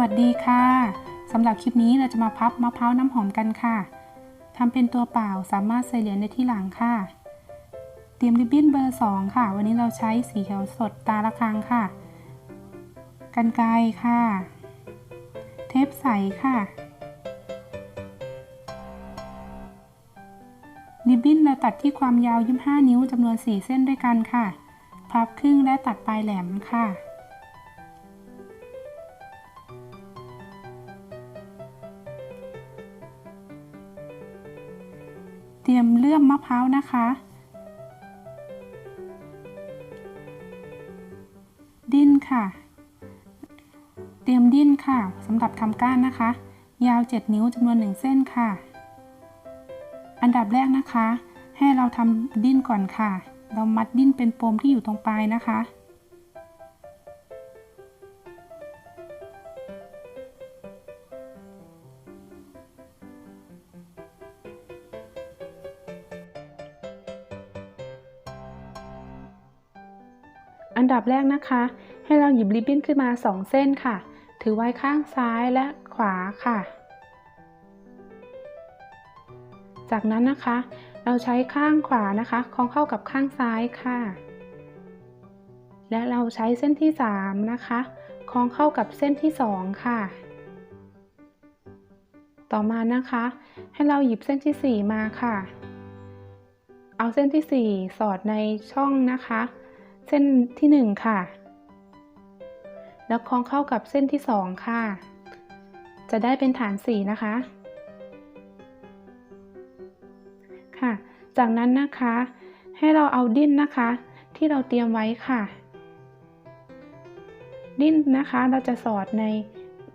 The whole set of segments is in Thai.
วัสดีค่ะสำหรับคลิปนี้เราจะมาพับมะพร้าวน้ำหอมกันค่ะทำเป็นตัวเปล่าสามารถใส่เหรียญได้ที่หลังค่ะ เตรียมริบบิ้นเบอร์ 2 ค่ะ วันนี้เราใช้สีเขียวสดตาละครังค่ะ กันไกรค่ะ เทปใสค่ะ ริบบิ้นเราตัดที่ความยาว 25 นิ้วจำนวน 4 เส้นด้วยกันค่ะ พับครึ่งและตัดปลายแหลมค่ะ ตรียมเลื่อมมะพร้าวนะคะ ดิ้นค่ะ เตรียมดิ้นค่ะสำหรับทำก้านนะคะ ยาว 7 นิ้วจำนวน 1 เส้นค่ะ อันดับแรกนะคะ ให้เราทำดิ้นก่อนค่ะ เรามัดดิ้นเป็นปมที่อยู่ตรงปลายนะคะ แรกนะคะ ให้เราหยิบริบบิ้นขึ้นมา 2 เส้นค่ะ ถือไว้ข้างซ้ายและขวาค่ะ จากนั้นนะคะ เราใช้ข้างขวานะคะคล้องเข้ากับข้างซ้ายค่ะ และเราใช้เส้นที่ 3 นะคะคล้องเข้ากับเส้นที่ 2 ค่ะ ต่อมานะคะ ให้เราหยิบเส้นที่ 4 มาค่ะ เอาเส้นที่ 4 สอดในช่องนะคะ เส้นที่ 1 ค่ะ แล้วคล้องเข้ากับเส้นที่ 2 ค่ะ จะได้เป็นฐาน 4 นะคะ ค่ะ จากนั้นนะคะ ให้เราเอาดิ้นนะคะ ที่เราเตรียมไว้ค่ะ ดิ้นนะคะเราจะสอดใน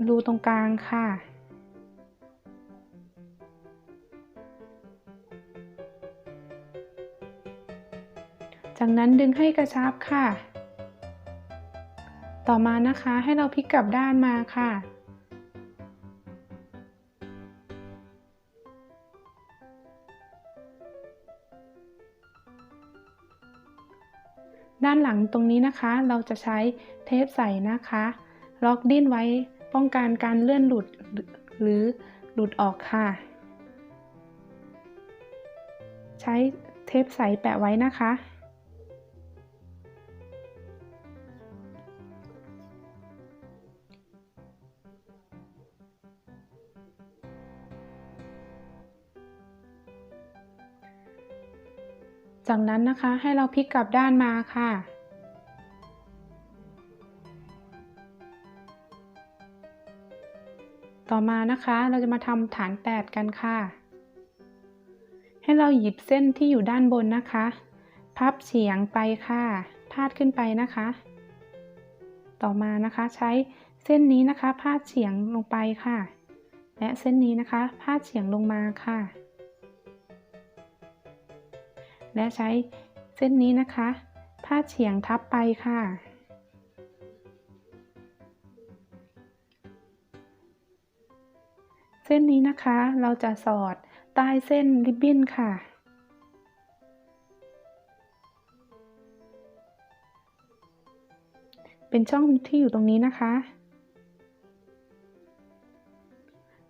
รูตรงกลางค่ะ จากนั้นดึงให้กระชับค่ะ ต่อมานะคะให้เราพลิกกลับด้านมาค่ะ ด้านหลังตรงนี้นะคะ เราจะใช้เทปใสนะคะ ล็อกดิ้นไว้ป้องกันการเลื่อนหลุดหรือหลุดออกค่ะ ใช้เทปใสแปะไว้นะคะ จากนั้นนะคะให้เราพลิกกลับด้านมาค่ะ ต่อมานะคะเราจะมาทำฐาน 8 กันค่ะ ให้เราหยิบเส้นที่อยู่ด้านบนนะคะ พับเฉียงไปค่ะพาดขึ้นไปนะคะ ต่อมานะคะใช้เส้นนี้นะคะ พาดเฉียงลงไปค่ะ และเส้นนี้นะคะ พาดเฉียงลงมาค่ะ และใช้เส้นนี้นะคะพาเฉียงทับไปค่ะ เส้นนี้นะคะเราจะสอดใต้เส้นริบบิ้นค่ะเป็นช่องที่อยู่ตรงนี้นะคะ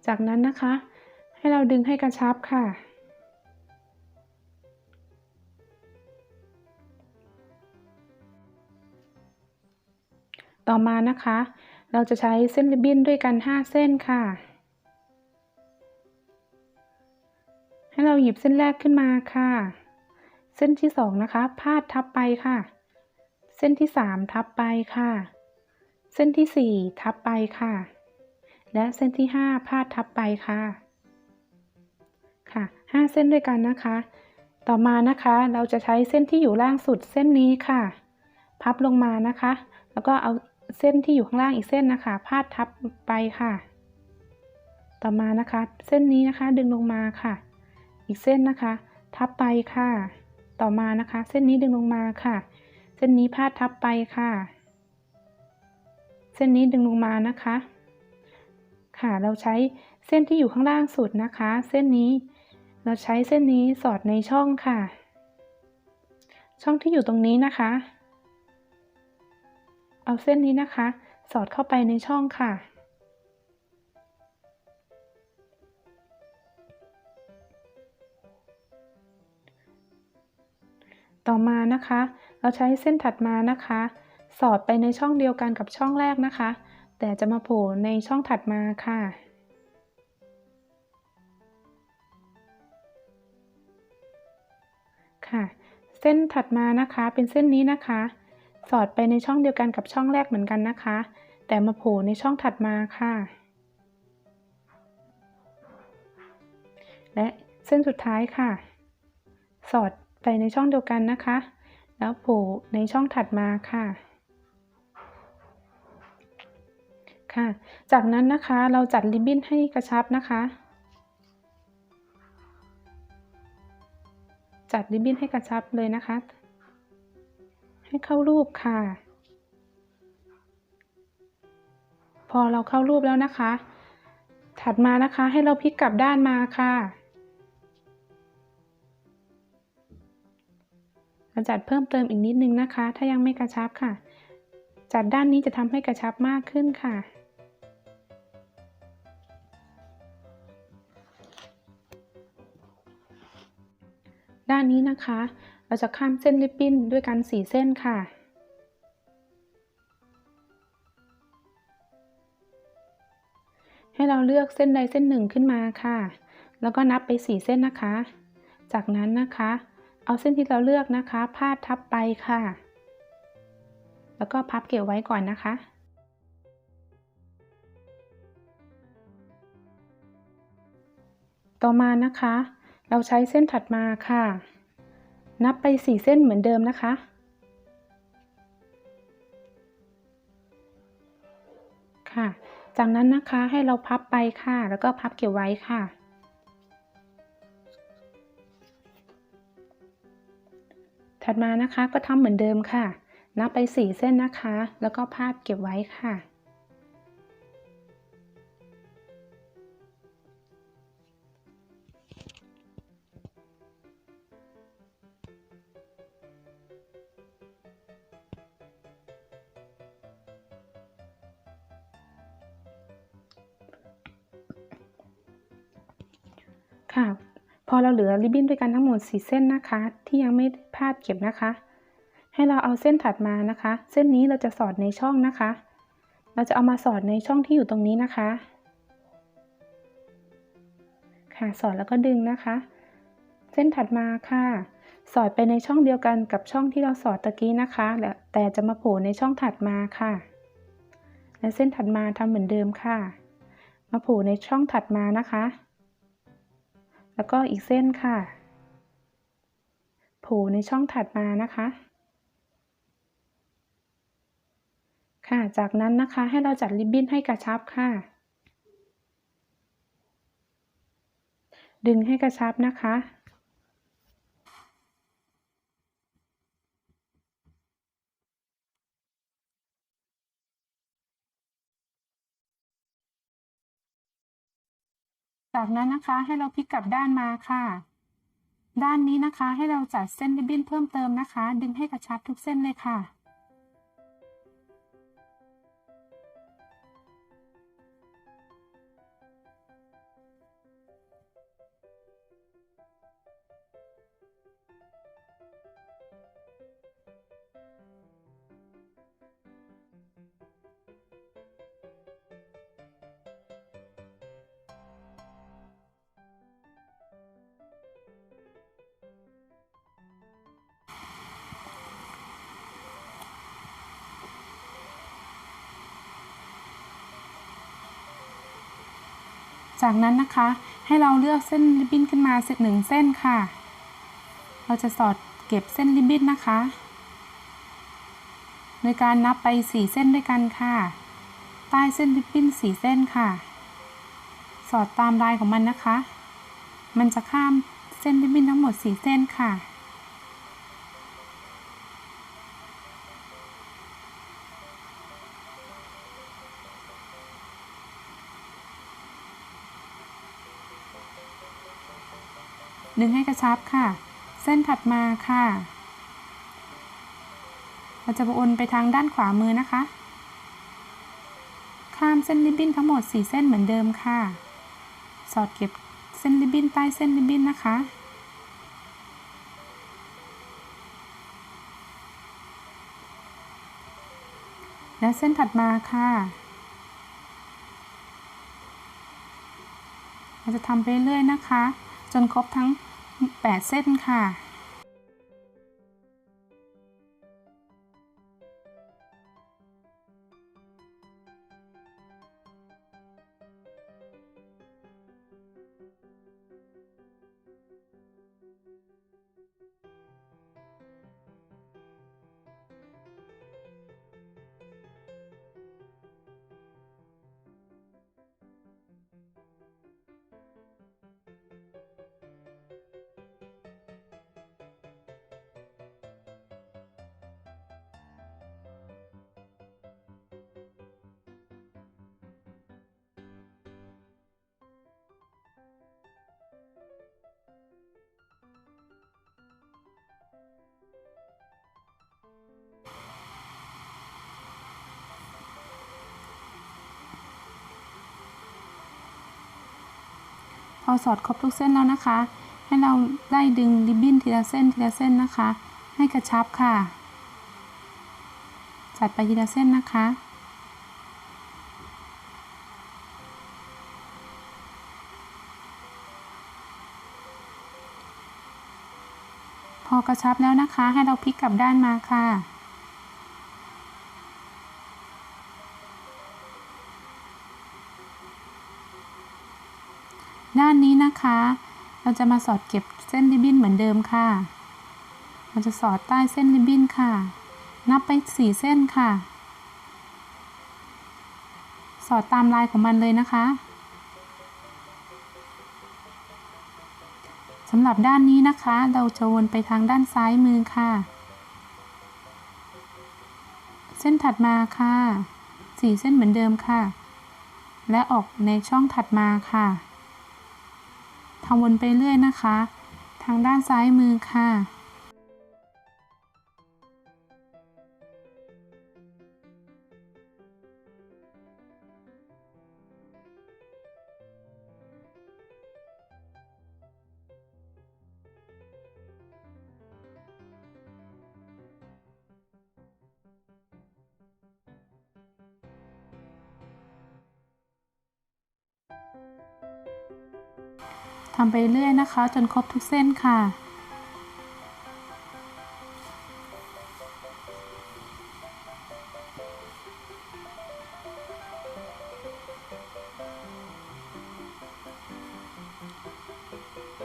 จากนั้นนะคะ ให้เราดึงให้กระชับค่ะ ต่อมานะคะ เราจะใช้เส้นริบบิ้นด้วยกัน 5 เส้นค่ะ ให้เราหยิบเส้นแรกขึ้นมาค่ะ เส้นที่ 2 นะคะ พาดทับไปค่ะ เส้นที่ 3 ทับไปค่ะ เส้นที่ 4 ทับไปค่ะ และเส้นที่ 5 พาดทับไปค่ะ ค่ะ 5 เส้นด้วยกันนะคะ ต่อมานะคะเราจะใช้เส้นที่อยู่ล่างสุดเส้นนี้ค่ะ พับลงมานะคะแล้วก็เอา เส้นที่อยู่ข้างล่างอีกเส้นนะคะ พาดทับไปค่ะ ต่อมานะคะ เส้นนี้นะคะดึงลงมาค่ะ อีกเส้นนะคะ ทับไปค่ะ ต่อมานะคะ เส้นนี้ดึงลงมาค่ะ เส้นนี้พาดทับไปค่ะ เส้นนี้ดึงลงมานะคะ ค่ะ เราใช้เส้นที่อยู่ข้างล่างสุดนะคะ เส้นนี้ เราใช้เส้นนี้สอดในช่องค่ะ ช่องที่อยู่ตรงนี้นะคะ เอาเส้นนี้นะคะ สอดเข้าไปในช่องค่ะ ต่อมานะคะ เราใช้เส้นถัดมานะคะ สอดไปในช่องเดียวกันกับช่องแรกนะคะ แต่จะมาโผล่ในช่องถัดมาค่ะค่ะ เส้นถัดมานะคะเป็นเส้นนี้นะคะ สอดไปในช่องเดียวกันกับช่องแรกเหมือนกันนะคะ แต่มาโผล่ในช่องถัดมาค่ะ และเส้นสุดท้ายค่ะ สอดไปในช่องเดียวกันนะคะ แล้วโผล่ในช่องถัดมาค่ะค่ะ จากนั้นนะคะเราจัดริบบิ้นให้กระชับนะคะ จัดริบบิ้นให้กระชับเลยนะคะ ให้เข้ารูปค่ะ พอเราเข้ารูปแล้วนะคะ ถัดมานะคะให้เราพลิกกลับด้านมาค่ะ เราจัดเพิ่มเติมอีกนิดนึงนะคะ ถ้ายังไม่กระชับค่ะ จัดด้านนี้จะทำให้กระชับมากขึ้นค่ะด้านนี้นะคะ เราจะข้ามเส้นริบบิ้นด้วยกัน 4 เส้นค่ะ ให้เราเลือกเส้นใดเส้นหนึ่งขึ้นมาค่ะ แล้วก็นับไป 4 เส้นนะคะ จากนั้นนะคะ เอาเส้นที่เราเลือกนะคะ พาดทับไปค่ะ แล้วก็พับเก็บไว้ก่อนนะคะต่อมานะคะ เราใช้เส้นถัดมาค่ะ นับไป 4 เส้นเหมือนเดิมนะคะ ค่ะ จากนั้นนะคะให้เราพับไปค่ะ แล้วก็พับเก็บไว้ค่ะ ถัดมานะคะก็ทำเหมือนเดิมค่ะ นับไป 4 เส้นนะคะ แล้วก็พาดเก็บไว้ค่ะ ค่ะ พอเราเหลือริบบิ้นด้วยกันทั้งหมด 4 เส้นนะคะ ที่ยังไม่พลาดเก็บนะคะ ให้เราเอาเส้นถัดมานะคะ เส้นนี้เราจะสอดในช่องนะคะ เราจะเอามาสอดในช่องที่อยู่ตรงนี้นะคะ ค่ะสอดแล้วก็ดึงนะคะ เส้นถัดมาค่ะ สอดไปในช่องเดียวกันกับช่องที่เราสอดตะกี้นะคะและแต่จะมาโผล่ในช่องถัดมาค่ะ และเส้นถัดมาทำเหมือนเดิมค่ะ มาโผล่ในช่องถัดมานะคะ แล้วก็อีกเส้นค่ะ โผล่ในช่องถัดมานะคะ ค่ะ จากนั้นนะคะให้เราจัดริบบิ้นให้กระชับค่ะ ดึงให้กระชับนะคะ จากนั้นนะคะให้เราพลิกกลับด้านมาค่ะ ด้านนี้นะคะให้เราจัดเส้นริบบิ้นเพิ่มเติมนะคะ ดึงให้กระชับทุกเส้นเลยค่ะ จากนั้นนะคะให้เราเลือกเส้นริบบิ้นขึ้นมาเส้นหนึ่งเส้นค่ะ เราจะสอดเก็บเส้นริบบิ้นนะคะ โดยการนับไป 4 เส้นด้วยกันค่ะ ใต้เส้นริบบิ้น4 เส้นค่ะ สอดตามลายของมันนะคะ มันจะข้ามเส้นริบบิ้นทั้งหมด 4 เส้นค่ะ ดึงให้กระชับค่ะ เส้นถัดมาค่ะ เราจะวนไปทางด้านขวามือนะคะ ข้ามเส้นริบบิ้นทั้งหมด 4 เส้นเหมือนเดิมค่ะ สอดเก็บเส้นริบบิ้นใต้เส้นริบบิ้นนะคะแล้วเส้นถัดมาค่ะ เราจะทำไปเรื่อยนะคะ จนครบทั้ง 8 เส้นค่ะ อสอดครบทุกเส้นแล้วนะคะ ให้เราไล่ดึงริบบิ้นทีละเส้นทีละเส้นนะคะ ให้กระชับค่ะจัดไปทีละเส้นนะคะพอกระชับแล้วนะคะ ให้เราพลิกกลับด้านมาค่ะ ด้า นะคะ เราจะมาสอดเก็บเส้นริบบิ้นเหมือนเดิมค่ะ เราจะสอดใต้เส้นริบบิ้นค่ะ นับไปสี่เส้นค่ะ สอดตามลายของมันเลยนะคะสำหรับด้านนี้นะคะ เราจะวนไปทางด้านซ้ายมือค่ะ เส้นถัดมาค่ะสี่เส้นเหมือนเดิมค่ะ และออกในช่องถัดมาค่ะ ทำวนไปเรื่อยนะคะ ทางด้านซ้ายมือค่ะ ทำไปเรื่อยนะคะ จนครบทุกเส้นค่ะ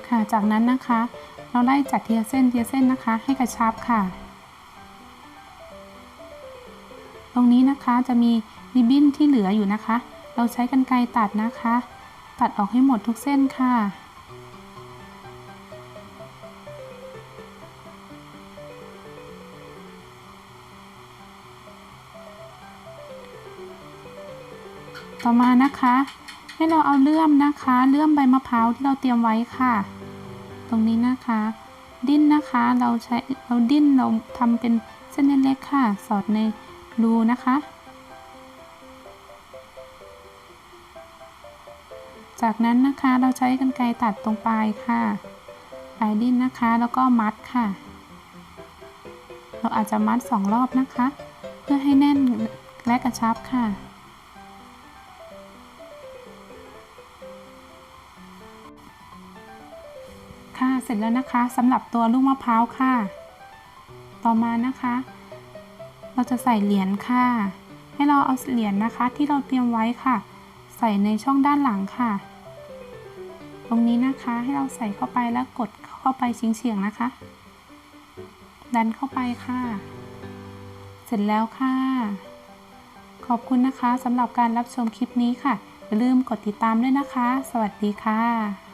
ค่ะจากนั้นนะคะ เราไล่จัดทีละเส้นเทีละเส้นนะคะ ให้กระชับค่ะ ตรงนี้นะคะจะมีริบบิ้นที่เหลืออยู่นะคะ เราใช้กรรไกรตัดนะคะ ตัดออกให้หมดทุกเส้นค่ะ ต่อมานะคะ ให้เราเอาเลื่อมนะคะ เลื่อมใบมะพร้าวที่เราเตรียมไว้ค่ะ ตรงนี้นะคะ ดิ้นนะคะ เราใช้เราดิ้นเราทำเป็นเส้นเล็กๆค่ะ สอดในรูนะคะ จากนั้นนะคะเราใช้กรรไกรตัดตรงปลายค่ะปลายดิ้นนะคะ แล้วก็มัดค่ะ เราอาจจะมัดสองรอบนะคะ เพื่อให้แน่นและกระชับค่ะ สร็จแล้วนะคะสำหรับตัวลูกมะพร้าวค่ะ ต่อมานะคะ เราจะใส่เหรียญค่ะ ให้เราเอาเหรียญนะคะที่เราเตรียมไว้ค่ะ ใส่ในช่องด้านหลังค่ะ ตรงนี้นะคะให้เราใส่เข้าไปแล้วกดเข้าไปเฉียงๆนะคะ ดันเข้าไปค่ะ เสร็จแล้วค่ะ ขอบคุณนะคะสำหรับการรับชมคลิปนี้ค่ะอย่าลืมกดติดตามด้วยนะคะ สวัสดีค่ะ